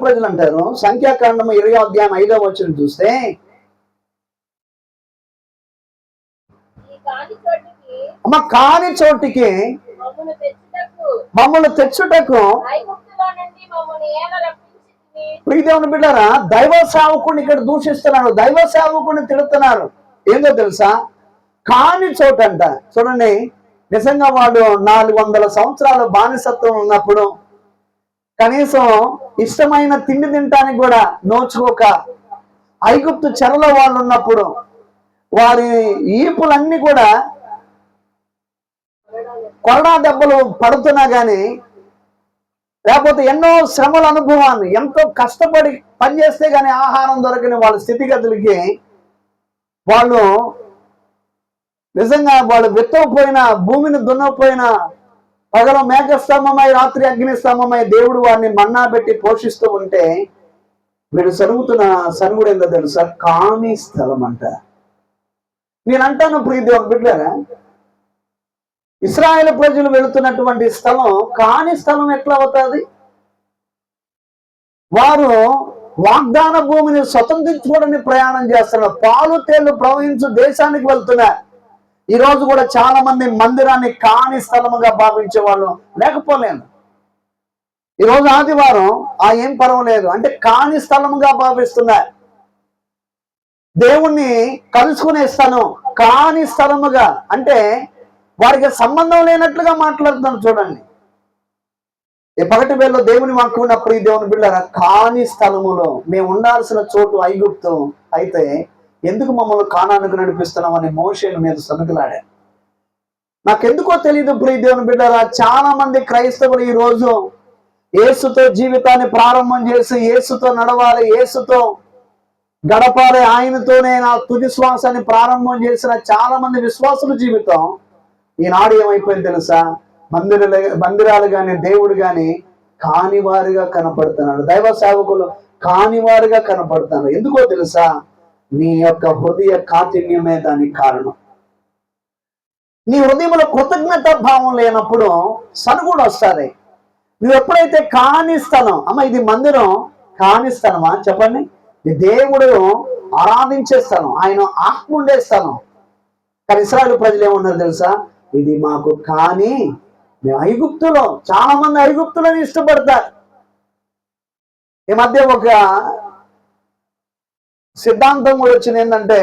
ప్రజలు అంటారు సంఖ్యాకాండము ఇరవై అధ్యాయం ఐదవ వచ్చిన చూస్తే చోటికి అమ్మ కాని చోటికి మమ్మల్ని తెచ్చుటకు ఐగుప్తులో బిడ్డారా దైవ సేవకుడిని ఇక్కడ దూషిస్తున్నారు. దైవ సేవకుడిని తిడుతున్నారు. ఏందో తెలుసా? కాని చోటంట. చూడండి నిజంగా వాడు నాలుగు వందల సంవత్సరాలు బానిసత్వం ఉన్నప్పుడు కనీసం ఇష్టమైన తిండి తినటానికి కూడా నోచుకోక ఐగుప్తు చెరల వాళ్ళు ఉన్నప్పుడు వారి ఈపులన్నీ కూడా కొరడా దెబ్బలు పడుతున్నా కానీ లేకపోతే ఎన్నో శ్రమల అనుభవాన్ని ఎంతో కష్టపడి పనిచేస్తే కానీ ఆహారం దొరకని వాళ్ళ స్థితిగతులకి వాళ్ళు నిజంగా వాళ్ళు విత్తకపోయినా భూమిని దున్నకపోయినా పగలు మేఘస్తంభమై రాత్రి అగ్నిస్తంభమై దేవుడు వారిని మన్నా పెట్టి పోషిస్తూ ఉంటే వీడు సరుగుతున్న సరుగుడు ఏందో తెలుసా? కామి స్థలం అంట నేను అంటాను ప్రీతి ఒక బిడ్డారా ఇస్రాయేల్ ప్రజలు వెళుతున్నటువంటి స్థలం కాని స్థలం ఎట్లా అవుతుంది? వారు వాగ్దాన భూమిని స్వతంత్రించుకోవడానికి ప్రయాణం చేస్తున్నారు. పాలు తేళ్ళు ప్రవహించు దేశానికి వెళ్తున్నారు. ఈ రోజు కూడా చాలా మంది మందిరాన్ని కాని స్థలముగా భావించే వాళ్ళు లేకపోలేను. ఈ రోజు ఆదివారం ఆ ఏం పర్వాలేదు. అంటే కాని స్థలముగా భావిస్తున్నారు దేవుణ్ణి కలుసుకునే స్థలం కాని స్థలముగా. అంటే వారికి సంబంధం లేనట్లుగా మాట్లాడుతున్నాను చూడండి. ఈ పగటి వేళలో దేవుని వాక్కున్నప్పుడు ఈ దేవుని బిళ్ళారా కాని స్థలములో మేము ఉండాల్సిన చోటు ఐగుప్తం అయితే ఎందుకు మమ్మల్ని కానానికి నడిపిస్తున్నామని మోషేను మీద సనుకులాడా నాకెందుకో తెలియదు ప్రియ దేవుని బిడ్డారా చాలా మంది క్రైస్తవులు ఈ రోజు జీవితాన్ని ప్రారంభం చేసి యేసుతో నడవాలి యేసుతో గడపాలి ఆయనతోనే నా తుది శ్వాసాన్ని ప్రారంభం చేసిన చాలా మంది విశ్వాసుల జీవితం ఈనాడు ఏమైపోయింది తెలుసా? మందిర మందిరాలు కానీ దేవుడు కానీ కానివారుగా కనపడుతున్నాడు. దైవ సేవకులు కానివారుగా కనపడుతున్నారు. ఎందుకో తెలుసా? నీ యొక్క హృదయ కాఠిన్యమే దానికి కారణం. నీ హృదయంలో కృతజ్ఞత భావం లేనప్పుడు సనుగుడు వస్తుంది నువ్వు ఎప్పుడైతే కాని స్థలం అమ్మ ఇది మందిరం కాని స్థలమా చెప్పండి. దేవుడు ఆరాధించే స్థలం ఆయన ఆత్మ ఉండే స్థలం. కానీ ఇస్రాయల్ ప్రజలు ఏమన్నారు తెలుసా? ఇది మాకు కానీ మేము ఐగుప్తులో చాలా మంది ఐగుప్తులను ఇష్టపడతారు. ఈ మధ్య ఒక సిద్ధాంతం కూడా వచ్చింది ఏంటంటే